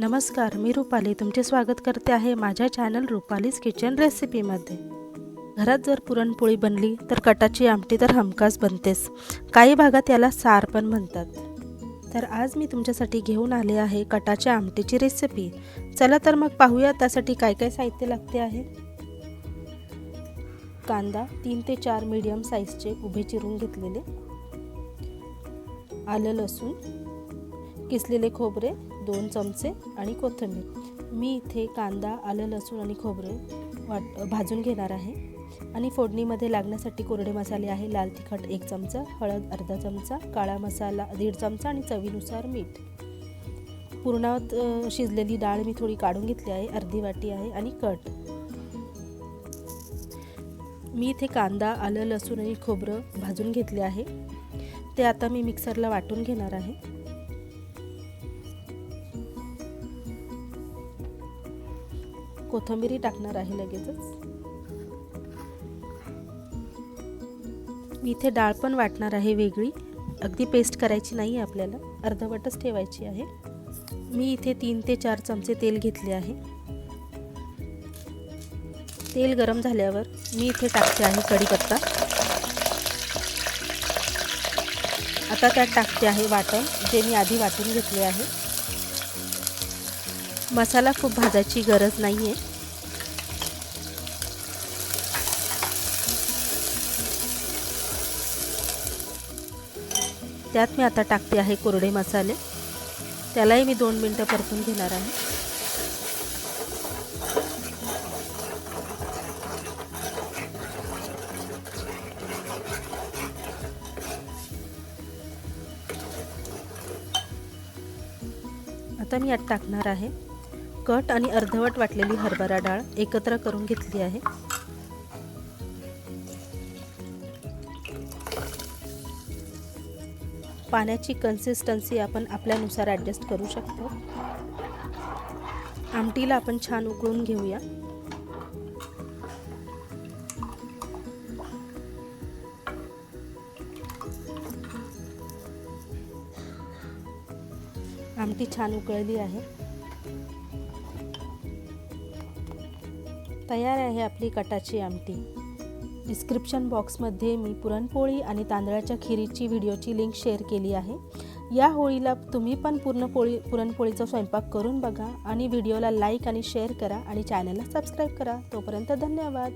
नमस्कार मी रुपाली तुमचे स्वागत करते आहे माझ्या चॅनल रुपालीज किचन रेसिपीमध्ये घरात जर पुरणपोळी बनली तर कटाची आमटी तर हमखास बनतेच. काही भागात याला सार पण म्हणतात. तर आज मी तुमच्यासाठी घेऊन आले आहे कटाच्या आमटीची रेसिपी चला तर मग पाहूया त्यासाठी काय काय साहित्य लागते आहे. कांदा तीन ते चार मीडियम साईजचे उभे चिरून घेतलेले. आलं लसूण किसलेले खोबरे? दोन चमचे आणि कोथिंबीर. मी इथे कांदा आलं लसूण आणि खोबरे वाट भाजून घेणार आहे. आणि फोडणीमध्ये लागण्यासाठी कोरडे मसाले आहे. लाल तिखट एक चमचा हळद अर्धा चमचा काळा मसाला दीड चमचा आणि चवीनुसार मीठ. पूर्णात शिजलेली डाळ मी थोडी काढून घेतली आहे. अर्धी वाटी आहे आणि कट. मी इथे कांदा आलं लसूण आणि खोबरं भाजून घेतले आहे. ते आता मी मिक्सरला वाटून घेणार आहे. कोथिंबीरही टाकणार आहे लगेचच. मी इथे डाळ पण वाटणार आहे वेगळी. अगदी पेस्ट करायची नाही आहे आपल्याला. अर्धवटच ठेवायची आहे. मी इथे तीन ते चार चमचे तेल घेतले आहे. तेल गरम झाल्यावर मी इथे टाकते आहे कढीपत्ता. आता त्यात टाकते आहे वाटण जे मी आधी वाटून घेतले आहे. मसाला खूप भाजायची गरज नाही आहे त्यात मी आता टाकते आहे कोरडे मसाले. त्यालाही मी दोन मिनटं परतून घेणार आहे. आता मी यात टाकणार आहे. कट आणि अर्धवट वाटलेली हरभरा डाळ एकत्र करून घेतली आहे. पाण्याची कन्सिस्टन्सी आपण आपल्यानुसार ॲडजस्ट करू शकतो. आमटीला आपण छान उकळून घेऊया. आमटी छान उकळली आहे. तयार आहे आपली कटाची आमटी. डिस्क्रिप्शन बॉक्समध्ये मी पुरणपोळी आणि तांदळाच्या खिरीची व्हिडिओची लिंक शेअर केली आहे. या होळीला तुम्ही पण पुरणपोळी पुरणपोळीचा स्वयंपाक करून बघा आणि व्हिडिओला लाईक आणि शेअर करा आणि चॅनलला सबस्क्राईब करा. तोपर्यंत धन्यवाद.